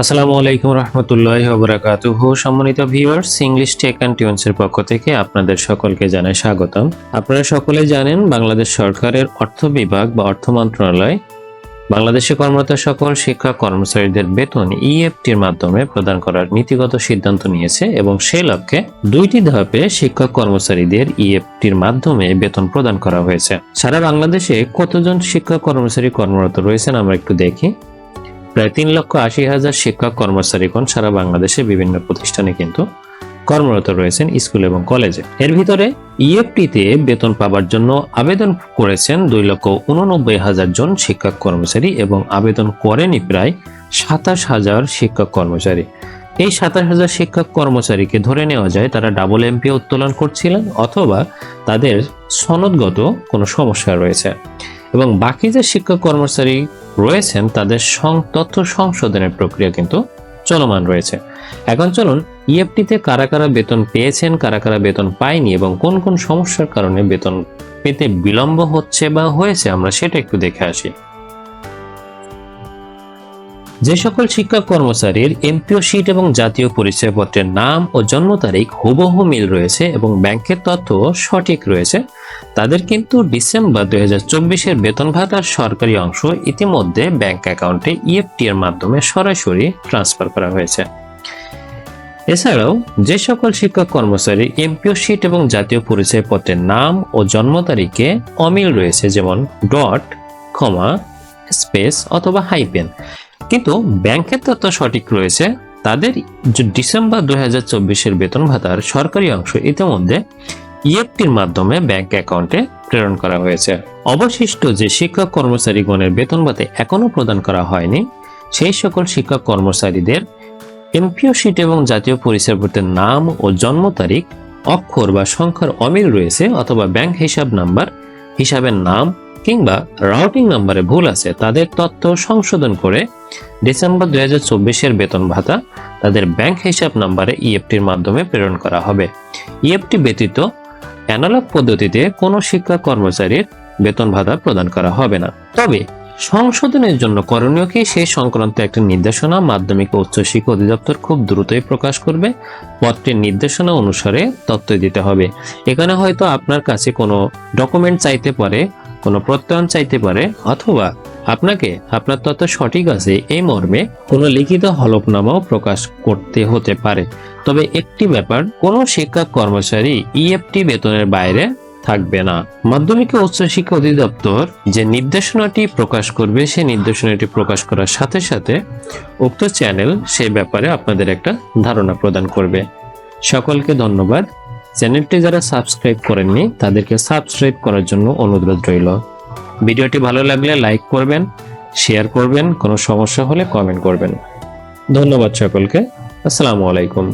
আসসালামু আলাইকুম রহমতুল্লাহ বরাকাতুহু। সম্মানিত ভিউয়ার্স, ইংলিশ টেক অ্যান্ড টিউন্সের পক্ষ থেকে আপনাদের সকলকে জানাই স্বাগতম। আপনারা সকলে জানেন, বাংলাদেশ সরকারের অর্থ বিভাগ বা অর্থ মন্ত্রণালয় বাংলাদেশে কর্মরত সকল শিক্ষা কর্মচারীদের বেতন ইএফটির মাধ্যমে প্রদান করার নীতিগত সিদ্ধান্ত নিয়েছে এবং সেই লক্ষ্যে দুইটি ধাপে শিক্ষক কর্মচারীদের ইএফটির মাধ্যমে বেতন প্রদান করা হয়েছে। সারা বাংলাদেশে কতজন শিক্ষক কর্মচারী কর্মরত রয়েছেন আমরা একটু দেখি। প্রায় তিন লক্ষ আশি হাজার শিক্ষক কর্মচারীগণ সারা বাংলাদেশে বিভিন্ন প্রতিষ্ঠানে কিন্তু কর্মরত রয়েছেন স্কুল এবং কলেজে। এর ভিতরে ইএফটিতে বেতন পাবার জন্য আবেদন করেছেন দুই লক্ষ উননব্বই হাজার জন শিক্ষক, কর্মচারী এবং আবেদন করেনি প্রায় সাতাশ হাজার শিক্ষক, কর্মচারী। এই সাতাশ হাজার শিক্ষক, কর্মচারীকে ধরে নেওয়া যায় তারা ডাবল এমপি উত্তোলন করছিলেন অথবা তাদের সনদগত কোনো সমস্যা রয়েছে। এবং বাকি যে শিক্ষক, কর্মচারী রয়েছেন, তাদের তথ্য সংশোধনের প্রক্রিয়া কিন্তু চলমান রয়েছে। এখন চলুন ইএফটিতে কারা কারা বেতন পেয়েছেন, কারা কারা বেতন পায়নি এবং কোন কোন সমস্যার কারণে বেতন পেতে বিলম্ব হচ্ছে বা হয়েছে, আমরা সেটা একটু দেখে আসি। যে সকল শিক্ষক কর্মচারীর এমপিও শিট এবং জাতীয় পরিচয়পত্রের নাম ও জন্ম তারিখ হুবহু মিল রয়েছে এবং ব্যাংকের তথ্য সঠিক রয়েছে, তাদের কিন্তু ডিসেম্বর দুই হাজার চব্বিশের বেতন ভাতার সরকারি অংশ ইতিমধ্যে ব্যাংক অ্যাকাউন্টে ইএফটি এর মাধ্যমে সরাসরি ট্রান্সফার করা হয়েছে। এছাড়াও, যে সকল শিক্ষক কর্মচারী এমপিও শিট এবং জাতীয় পরিচয়পত্রের নাম ও জন্ম তারিখে অমিল রয়েছে, যেমন ডট কমা স্পেস অথবা হাইপেন কিন্তু ব্যাংকের তথ্য সঠিক রয়েছে, তাদের ডিসেম্বর দুই হাজার চব্বিশের বেতন ভাতার সরকারি অংশ ইতিমধ্যে ইএফটির মাধ্যমে ব্যাংক অ্যাকাউন্টে প্রেরণ করা হয়েছে। অবশিষ্ট যে শিক্ষক কর্মচারীগণের বেতন ভাতা এখনও প্রদান করা হয়নি, সেই সকল শিক্ষক কর্মচারীদের এমপিও শিট এবং জাতীয় পরিচয়পত্রের নাম ও জন্ম তারিখ, অক্ষর বা সংখ্যার অমিল রয়েছে অথবা ব্যাংক হিসাব নাম্বার, হিসাবের নাম কিংবা রাউটিং নাম্বারে ভুল আছে, তাদের তথ্য সংশোধন করে ডিসেম্বর দুই হাজার চব্বিশের বেতন ভাতা তাদের ব্যাংক হিসাব নাম্বারে ইএফটির মাধ্যমে প্রেরণ করা হবে। ইএফটি ব্যতীত অ্যানালগ পদ্ধতিতে কোনো শিক্ষা কর্মচারীর বেতন ভাতা প্রদান করা হবে না। তবে সংশোধনের জন্য করণীয় কি? সেই সংক্রান্ত একটি নির্দেশনা মাধ্যমিক ও উচ্চশিক্ষা অধিদপ্তর খুব দ্রুতই প্রকাশ করবে। পত্রের নির্দেশনা অনুসারে তথ্য দিতে হবে। এখানে হয়তো আপনার কাছে কোনো ডকুমেন্ট চাইতে পারে কোনো প্রত্যয়ন চাইতে পারে অথবা আপনাকে আপনার তথ্য সঠিক আছে এই মর্মে কোনো লিখিত হলফনামাও প্রকাশ করতে হতে পারে। তবে একটি ব্যাপার, কোনো শিক্ষা কর্মচারী ইএফটি বেতনের বাইরে থাকবে না। মাধ্যমিক উচ্চশিক্ষা অধিদপ্তর যে নির্দেশনাটি প্রকাশ করবে, সেই নির্দেশনাটি প্রকাশ করার সাথে সাথে উক্ত চ্যানেল সে ব্যাপারে আপনাদের একটা ধারণা প্রদান করবে। সকলকে ধন্যবাদ। চ্যানেলটি যারা সাবস্ক্রাইব করেননি, তাদেরকে সাবস্ক্রাইব করার জন্য অনুরোধ রইল। ভিডিওটি ভালো লাগলে লাইক করবেন, শেয়ার করবেন, কোনো সমস্যা হলে কমেন্ট করবেন। ধন্যবাদ সকলকে। আসসালামু আলাইকুম।